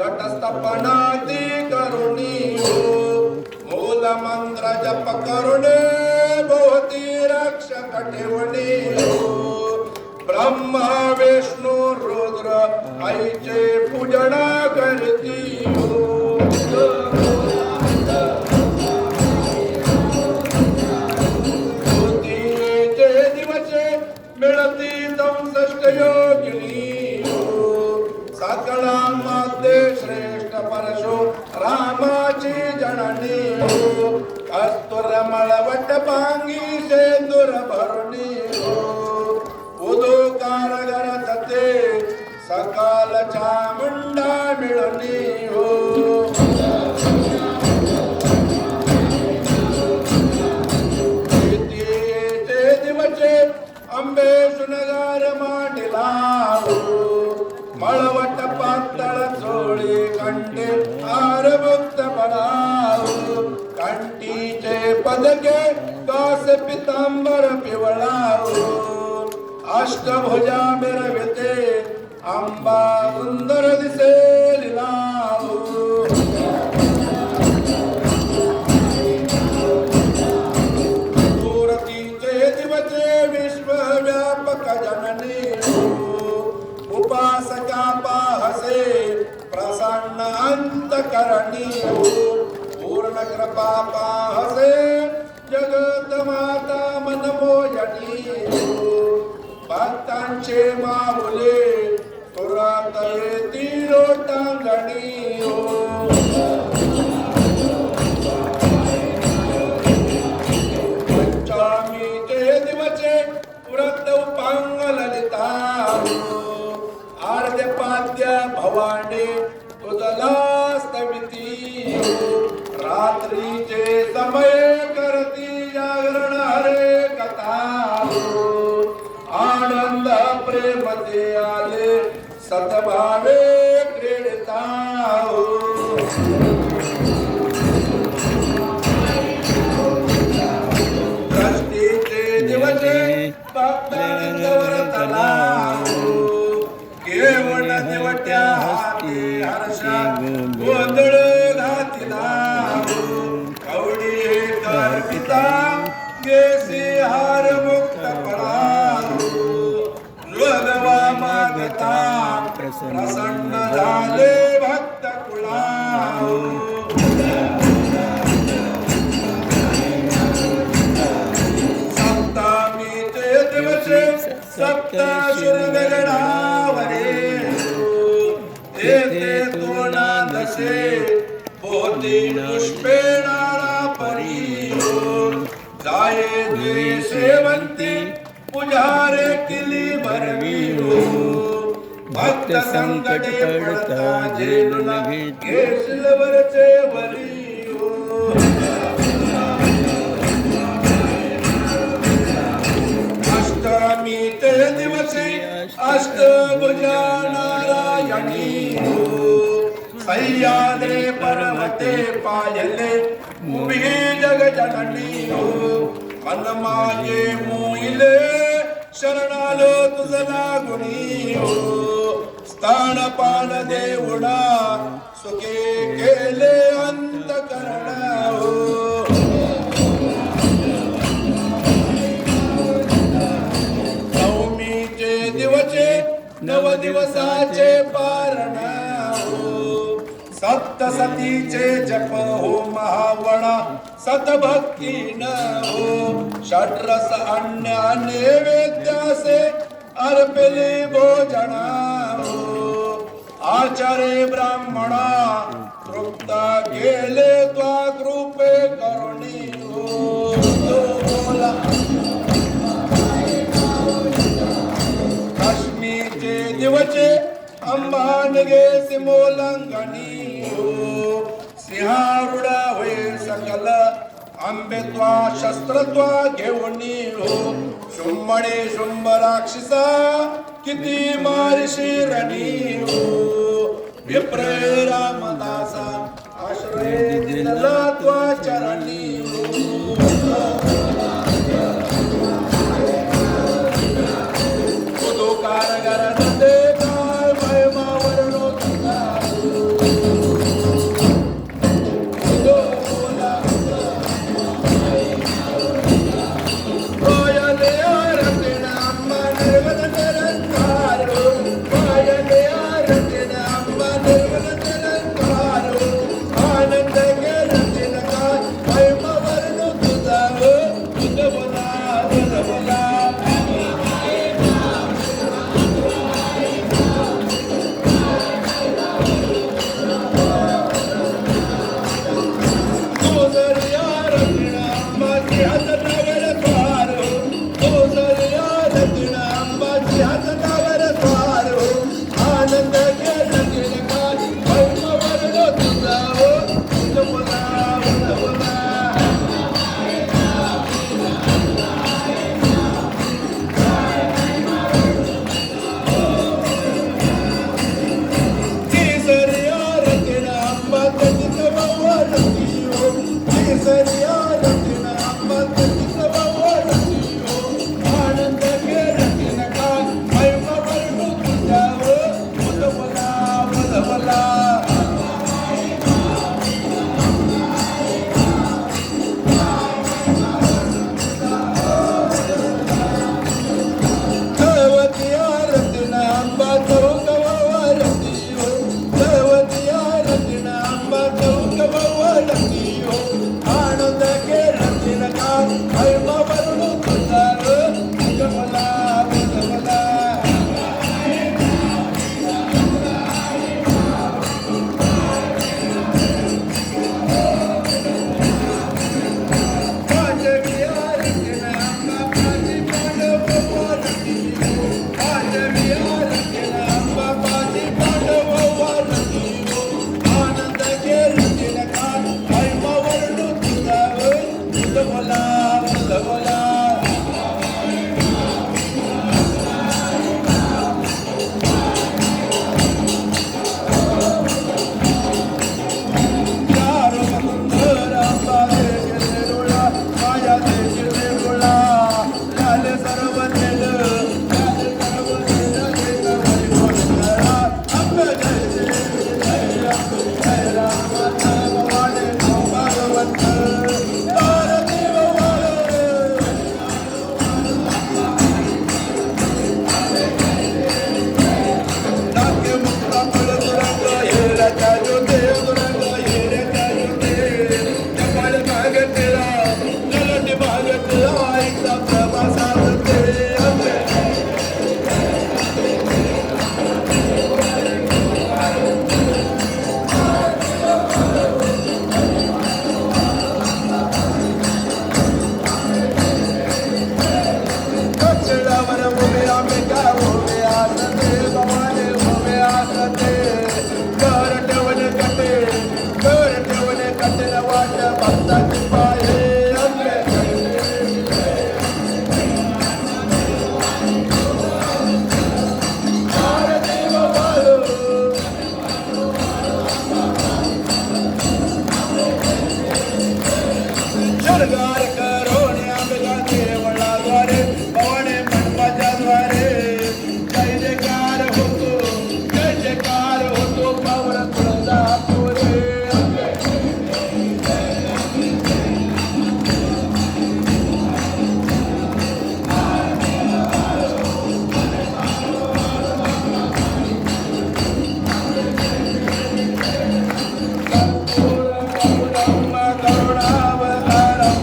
घटस्थपनाती करुणी मूल मंत्र जप करुणे भोवती रक्षक ठेवणी ब्रह्मा विष्णू रुद्र आईचे पूजन करती ज्योतीचे दिवसे मिळती संसष्ट योगिनी सकळांमध्ये श्रेष्ठ परशु रामाची जननी हो. कस्तुर मळवट पांगी पदके कास पितांबर पिवळाव अष्टभुजा मिरविते आंबा सुंदर दिसे लिलाव मूर्तीचे दिवसे विश्वव्यापक पूर्ण कृपा पाहसे बोले तोरा तुरंत तीरो लोटांगणी हो दिवसे पुरत उपांग ललिता आर्य पाद्य भवाने तुझला स्तविती रात्रीचे समय సతభావే सेवंती पुजारे किली भरवी भक्त संकट पडता जेल नगे केसलवरचे वरी ಅಷ್ಟಭುಜ ನಾರಾಯಣೀಯು ಸಹ್ಯಾದ್ರೆ ಪರಮತೆ ಪಾಯಲ್ಲೆ ಮುವಿಗೆ ಜಗ ಜನನೀಯು ಮಲ್ಲಮಾಗೆ ಮೂಯಿಲೆ ಶರಣಾಲು ತುಸಲಾಗುನೀಯು ಸ್ಥಾನಪಾನ ದೇವುಡ ಸುಖೇ ಕೇಲೆ ಅಂತ ಓ सप्तसतीचे जप हो महावणा सतभक्ती न हो. षड्रस अन्य नैवेद्यासे अर्पिले भोजना हो आचार्य ब्राह्मणा तृप्ता गेले त्वा कृपे करुणी हो. बोला. दिवचे अंबानगे सिमोलंगणी हो सिंहारूढ होय सकल आंबेत्वा शस्त्रत्वा घेऊनी हो शुंभणे शुंभ राक्षसा किती मारिशी रणी हो विप्रे रामदासा आश्रय दिला त्वा Sen de dinle bana, sen de favor.